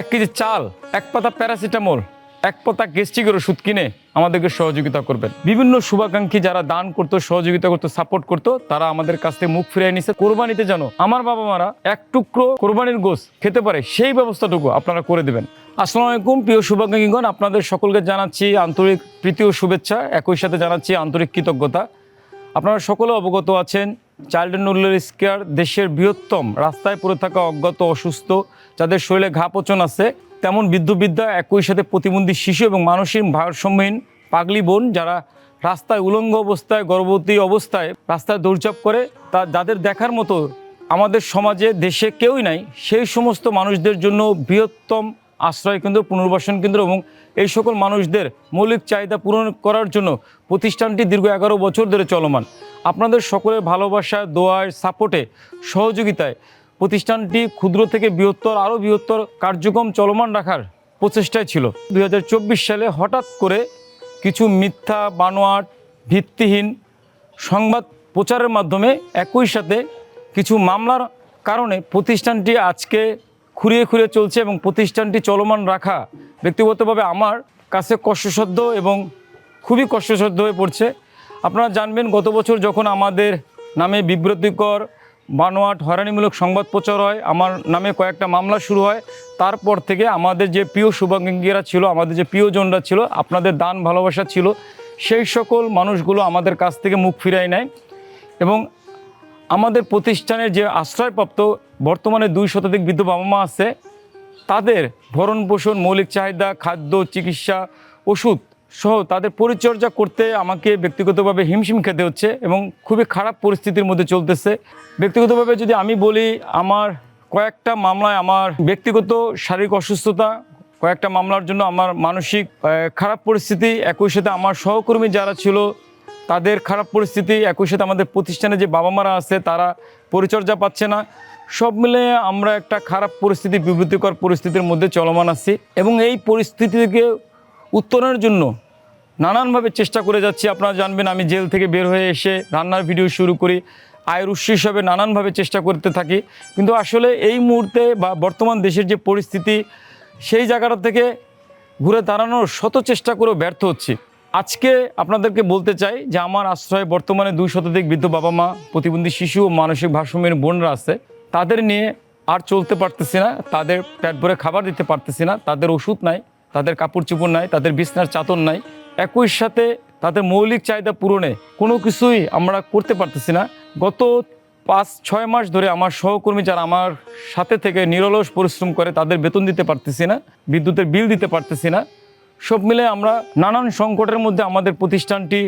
এক কেজি চাল, এক পাতা প্যারাসিটামল, এক পাতা গ্যাস্ট্রিকের ওষুধ কিনে আমাদেরকে সহযোগিতা করবেন। বিভিন্ন শুভাকাঙ্ক্ষী যারা দান করতো, সহযোগিতা করতো, সাপোর্ট করতো, তারা আমাদের কাছ থেকে মুখ ফিরিয়ে নিছে। কোরবানিতে যেন আমার বাবা মারা এক টুকরো কোরবানির গোস খেতে পারে, সেই ব্যবস্থাটুকু আপনারা করে দেবেন। আসসালামু আলাইকুম, প্রিয় শুভাকাঙ্ক্ষীগণ, আপনাদের সকলকে জানাচ্ছি আন্তরিক প্রীতি ও শুভেচ্ছা। একই সাথে জানাচ্ছি আন্তরিক কৃতজ্ঞতা। আপনারা সকলে অবগত আছেন চাইল্ড অ্যান্ড নোলের স্কেয়ার দেশের বৃহত্তম, রাস্তায় পড়ে থাকা অজ্ঞাত, অসুস্থ, যাদের শরীরে ঘা পচন আছে, তেমন বৃদ্ধবিদ্যা একই সাথে প্রতিবন্ধী শিশু এবং মানসিক ভারসাম্যহীন পাগলি বোন যারা রাস্তায় উলঙ্গ অবস্থায়, গর্ভবতী অবস্থায় রাস্তায় দৌড়চাপ করে, তা যাদের দেখার মতো আমাদের সমাজে দেশে কেউই নাই, সেই সমস্ত মানুষদের জন্য বৃহত্তম আশ্রয় কেন্দ্র, পুনর্বাসন কেন্দ্র এবং এই সকল মানুষদের মৌলিক চাহিদা পূরণ করার জন্য প্রতিষ্ঠানটি দীর্ঘ এগারো বছর ধরে চলমান। আপনাদের সকলের ভালোবাসা দোয়ার সাপোর্টে, সহযোগিতায় প্রতিষ্ঠানটি ক্ষুদ্র থেকে বৃহত্তর, আরও বৃহত্তর কার্যক্রম চলমান রাখার প্রচেষ্টায় ছিল। দু হাজার চব্বিশ সালে হঠাৎ করে কিছু মিথ্যা, বানোয়াট, ভিত্তিহীন সংবাদ প্রচারের মাধ্যমে একই সাথে কিছু মামলার কারণে প্রতিষ্ঠানটি আজকে খুঁড়িয়ে খুঁড়িয়ে চলছে এবং প্রতিষ্ঠানটি চলমান রাখা ব্যক্তিগতভাবে আমার কাছে কষ্টসাধ্য এবং খুবই কষ্টসাধ্য হয়ে পড়ছে। আপনারা জানবেন, গত বছর যখন আমাদের নামে বিব্রতিকর, বানোয়াট, হয়রানিমূলক সংবাদ প্রচার হয়, আমার নামে কয়েকটা মামলা শুরু হয়, তারপর থেকে আমাদের যে প্রিয় শুভাকাঙ্ক্ষীরা ছিল, আমাদের যে প্রিয়জনরা ছিল, আপনাদের দান ভালোবাসা ছিল, সেই সকল মানুষগুলো আমাদের কাছ থেকে মুখ ফিরাই নেয় এবং আমাদের প্রতিষ্ঠানের যে আশ্রয়প্রাপ্ত বর্তমানে দুই শতাধিক বৃদ্ধ বাবা মা আছে, তাদের ভরণ পোষণ, মৌলিক চাহিদা, খাদ্য, চিকিৎসা, ওষুধ সহ তাদের পরিচর্যা করতে আমাকে ব্যক্তিগতভাবে হিমশিম খেতে হচ্ছে এবং খুবই খারাপ পরিস্থিতির মধ্যে চলতেছে। ব্যক্তিগতভাবে যদি আমি বলি, আমার কয়েকটা মামলায় আমার ব্যক্তিগত শারীরিক অসুস্থতা, কয়েকটা মামলার জন্য আমার মানসিক খারাপ পরিস্থিতি, একই সাথে আমার সহকর্মী যারা ছিল তাদের খারাপ পরিস্থিতি, একই সাথে আমাদের প্রতিষ্ঠানে যে বাবা মারা আছে, তারা পরিচর্যা পাচ্ছে না। সব মিলে আমরা একটা খারাপ পরিস্থিতি, বিব্রতিকর পরিস্থিতির মধ্যে চলমান আছি এবং এই পরিস্থিতি থেকে উত্তরণের জন্য নানানভাবে চেষ্টা করে যাচ্ছি। আপনারা জানবেন, আমি জেল থেকে বের হয়ে এসে রান্নার ভিডিও শুরু করি। আয়ের উৎস হিসাবে নানানভাবে চেষ্টা করতে থাকি। কিন্তু আসলে এই মুহূর্তে বা বর্তমান দেশের যে পরিস্থিতি, সেই জায়গাটা থেকে ঘুরে দাঁড়ানোর শত চেষ্টা করেও ব্যর্থ হচ্ছি। আজকে আপনাদেরকে বলতে চাই যে আমার আশ্রয়ে বর্তমানে দুই শতাধিক বৃদ্ধ বাবা মা, প্রতিবন্ধী শিশু ও মানসিক ভারসাম্যের বোনরা আছে। তাদের নিয়ে আর চলতে পারতেছি না, তাদের পেট ভরে খাবার দিতে পারতেছি না, তাদের ওষুধ নাই, তাদের কাপড় চোপড় নাই, তাদের বিছনার চাতন নাই। একই সাথে তাদের মৌলিক চাহিদা পূরণে কোনো কিছুই আমরা করতে পারতেছি না। গত পাঁচ, ছয় মাস ধরে আমার সহকর্মী যারা আমার সাথে থেকে নিরলস পরিশ্রম করে তাদের বেতন দিতে পারতেছি না, বিদ্যুতের বিল দিতে পারতেছি না। সব মিলে আমরা নানান সংকটের মধ্যে আমাদের প্রতিষ্ঠানটি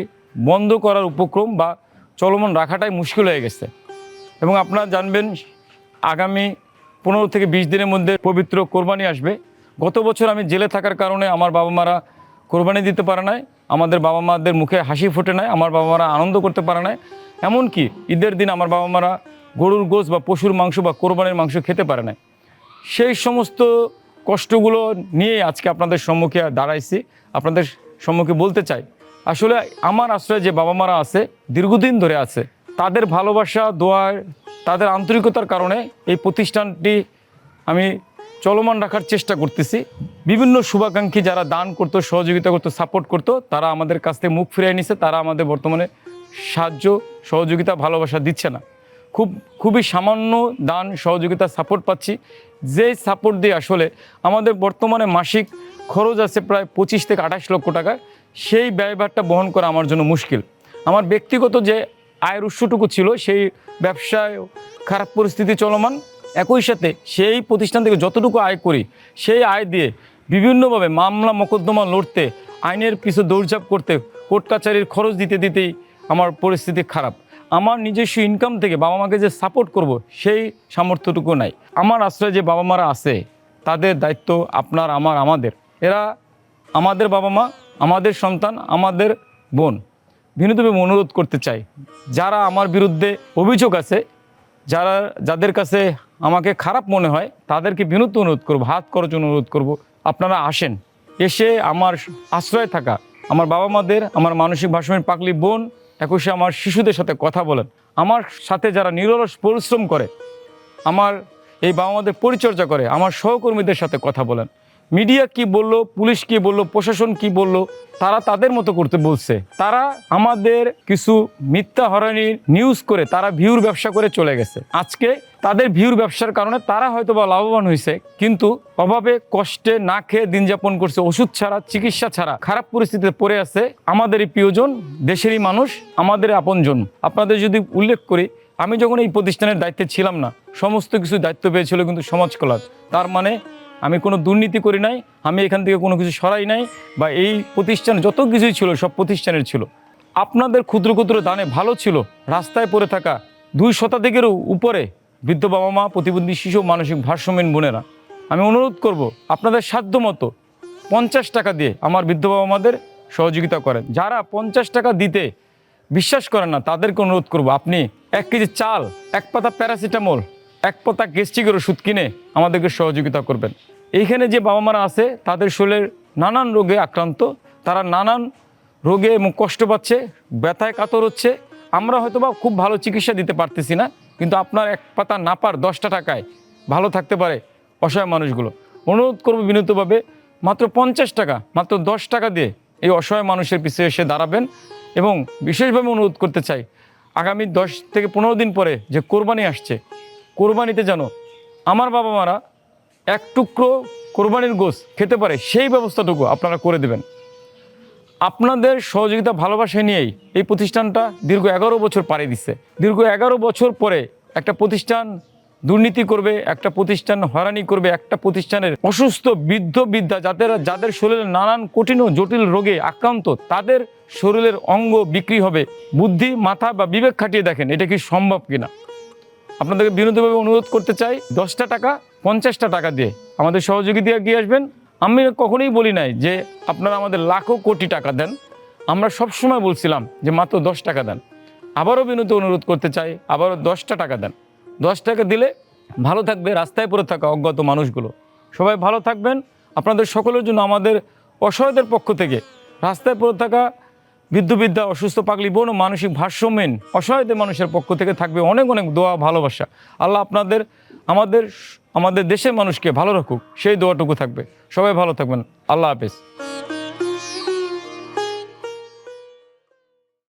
বন্ধ করার উপক্রম বা চলমান রাখাটাই মুশকিল হয়ে গেছে। এবং আপনারা জানবেন, আগামী পনেরো থেকে বিশ দিনের মধ্যে পবিত্র কোরবানি আসবে। গত বছর আমি জেলে থাকার কারণে আমার বাবা মারা কোরবানি দিতে পারে নাই, আমাদের বাবা মাদের মুখে হাসি ফোটে নাই, আমার বাবা মারা আনন্দ করতে পারে নাই। এমনকি ঈদের দিন আমার বাবা মারা গরুর গোস বা পশুর মাংস বা কোরবানির মাংস খেতে পারে নাই। সেই সমস্ত কষ্টগুলো নিয়ে আজকে আপনাদের সম্মুখে দাঁড়াইছি। আপনাদের সম্মুখে বলতে চাই, আসলে আমার আশ্রয়ে যে বাবা মারা আছে, দীর্ঘদিন ধরে আছে, তাদের ভালোবাসা, দোয়ার, তাদের আন্তরিকতার কারণে এই প্রতিষ্ঠানটি আমি চলমান রাখার চেষ্টা করতেছি। বিভিন্ন শুভাকাঙ্ক্ষী যারা দান করতো, সহযোগিতা করতো সাপোর্ট করতো, তারা আমাদের কাছ থেকে মুখ ফিরিয়ে নিছে, তারা আমাদের বর্তমানে সাহায্য, সহযোগিতা, ভালোবাসা দিচ্ছে না। খুব, খুবই সামান্য দান, সহযোগিতা সাপোর্ট পাচ্ছি। যে সাপোর্ট দিয়ে আসলে আমাদের বর্তমানে মাসিক খরচ আছে প্রায় পঁচিশ থেকে আঠাশ লক্ষ টাকা, সেই ব্যয়ভারটা বহন করা আমার জন্য মুশকিল। আমার ব্যক্তিগত যে আয়ের উৎসটুকু ছিল, সেই ব্যবসায় খারাপ পরিস্থিতি চলমান, একই সাথে সেই প্রতিষ্ঠান থেকে যতটুকু আয় করি, সেই আয় দিয়ে বিভিন্নভাবে মামলা মোকদ্দমা লড়তে, আইনের পিছু দৌড়ঝাঁপ করতে, কোর্ট কাছারির খরচ দিতে দিতেই আমার পরিস্থিতি খারাপ। আমার নিজস্ব ইনকাম থেকে বাবা মাকে যে সাপোর্ট করব, সেই সামর্থ্যটুকু নাই। আমার আশ্রয়ে যে বাবা মারা আছে, তাদের দায়িত্ব আপনার, আমার, আমাদের। এরা আমাদের বাবা মা, আমাদের সন্তান, আমাদের বোন। বিনোদবে অনুরোধ করতে চাই, যারা আমার বিরুদ্ধে অভিযোগ আছে, যারা, যাদের কাছে আমাকে খারাপ মনে হয়, তাদেরকে বিনোদ অনুরোধ করব, হাত জন্য অনুরোধ করব, আপনারা আসেন। এসে আমার আশ্রয় থাকা, আমার বাবা মাদের, আমার মানসিক ভাষণের পাকলি বোন একইসে আমার শিশুদের সাথে কথা বলেন। আমার সাথে যারা নিরলস পরিশ্রম করে, আমার এই বাবা মাদের পরিচর্যা করে, আমার সহকর্মীদের সাথে কথা বলেন। মিডিয়া কি বলল, পুলিশ কি বলল, প্রশাসন কি বলল, তারা তাদের মতো করতে বলছে। তারা আমাদের কিছু মিথ্যা হরানির নিউজ করে তারা ভিউর ব্যবসা করে চলে গেছে। আজকে তাদের ভিউর ব্যবসার কারণে তারা হয়তো বা লাভবান হয়েছে কিন্তু অভাবে কষ্টে না খেয়ে দিন যাপন করছে, ওষুধ ছাড়া, চিকিৎসা ছাড়া খারাপ পরিস্থিতিতে পড়ে আছে আমাদের এই প্রিয়জন, দেশেরই মানুষ, আমাদের আপনজন। আপনাদের যদি উল্লেখ করি, আমি যখন এই প্রতিষ্ঠানের দায়িত্বে ছিলাম না, সমস্ত কিছু দায়িত্ব পেয়েছিল কিন্তু সমাজ কল্যাণ। তার মানে আমি কোনো দুর্নীতি করি নাই, আমি এখান থেকে কোনো কিছু সরাই নাই বা এই প্রতিষ্ঠান যত কিছুই ছিল, সব প্রতিষ্ঠানের ছিল। আপনাদের ক্ষুদ্র ক্ষুদ্র দানে ভালো ছিল, রাস্তায় পড়ে থাকা দুই শতাধিকেরও উপরে বৃদ্ধ বাবা মা, প্রতিবন্ধী শিশু, মানসিক ভারসাম্যহীন বোনেরা। আমি অনুরোধ করব, আপনাদের সাধ্য মতো পঞ্চাশ টাকা দিয়ে আমার বৃদ্ধ বাবা মাদের সহযোগিতা করেন। যারা পঞ্চাশ টাকা দিতে বিশ্বাস করেন না, তাদেরকে অনুরোধ করব, আপনি এক কেজি চাল, এক পাতা প্যারাসিটামল এক পাতা গেস্টিকের ওষুধ কিনে আমাদেরকে সহযোগিতা করবেন। এইখানে যে বাবা মারা আছে, তাদের শরীরের নানান রোগে আক্রান্ত, তারা নানান রোগে এবং কষ্ট পাচ্ছে, ব্যথায় কাতর হচ্ছে। আমরা হয়তো বা খুব ভালো চিকিৎসা দিতে পারতেছি না, কিন্তু আপনার এক পাতা না পার দশটা টাকায় ভালো থাকতে পারে অসহায় মানুষগুলো। অনুরোধ করব বিনীতভাবে মাত্র পঞ্চাশ টাকা, মাত্র দশ টাকা দিয়ে এই অসহায় মানুষের পিছিয়ে এসে দাঁড়াবেন এবং বিশেষভাবে অনুরোধ করতে চাই, আগামী দশ থেকে পনেরো দিন পরে যে কোরবানি আসছে কোরবানিতে যেন আমার বাবা মারা এক টুকরো কোরবানির গোস খেতে পারে, সেই ব্যবস্থাটুকু আপনারা করে দেবেন। আপনাদের সহযোগিতা, ভালোবাসা নিয়েই এই প্রতিষ্ঠানটা দীর্ঘ এগারো বছর পাড়ি দিচ্ছে। দীর্ঘ এগারো বছর পরে একটা প্রতিষ্ঠান দুর্নীতি করবে, একটা প্রতিষ্ঠান হয়রানি করবে, একটা প্রতিষ্ঠানের অসুস্থ, বৃদ্ধ, বৃদ্ধা, যাদের যাদের শরীরে নানান কঠিন ও জটিল রোগে আক্রান্ত, তাদের শরীরের অঙ্গ বিক্রি হবে। বুদ্ধি, মাথা বা বিবেক খাটিয়ে দেখেন, এটা কি সম্ভব কিনা? আপনাদেরকে বিনোদভাবে অনুরোধ করতে চাই, দশটা টাকা, পঞ্চাশটা টাকা দিয়ে আমাদের সহযোগিতা এগিয়ে আসবেন? আমি কখনোই বলি নাই যে আপনারা আমাদের লাখো কোটি টাকা দেন। আমরা সবসময় বলছিলাম যে মাত্র দশ টাকা দেন। আবারও বিনোদ অনুরোধ করতে চাই, আবারও দশটা টাকা দেন। দশ টাকা দিলে ভালো থাকবে, রাস্তায় পড়ে থাকা অজ্ঞাত মানুষগুলো। সবাই ভালো থাকবেন। আপনাদের সকলের জন্য আমাদের অসহায়দের পক্ষ থেকে রাস্তায় পড়ে থাকা বৃদ্ধ বিদ্যা অসুস্থ, পাগলি, বোন ও মানসিক ভারসাম্যহীন, অসহায়দের মানুষের পক্ষ থেকে থাকবে অনেক অনেক দোয়া, ভালোবাসা। আল্লাহ আপনাদের, আমাদের আমাদের দেশের মানুষকে ভালো রাখুক, সেই দোয়াটুকু থাকবে। সবাই ভালো থাকবেন। আল্লাহ হাফেজ।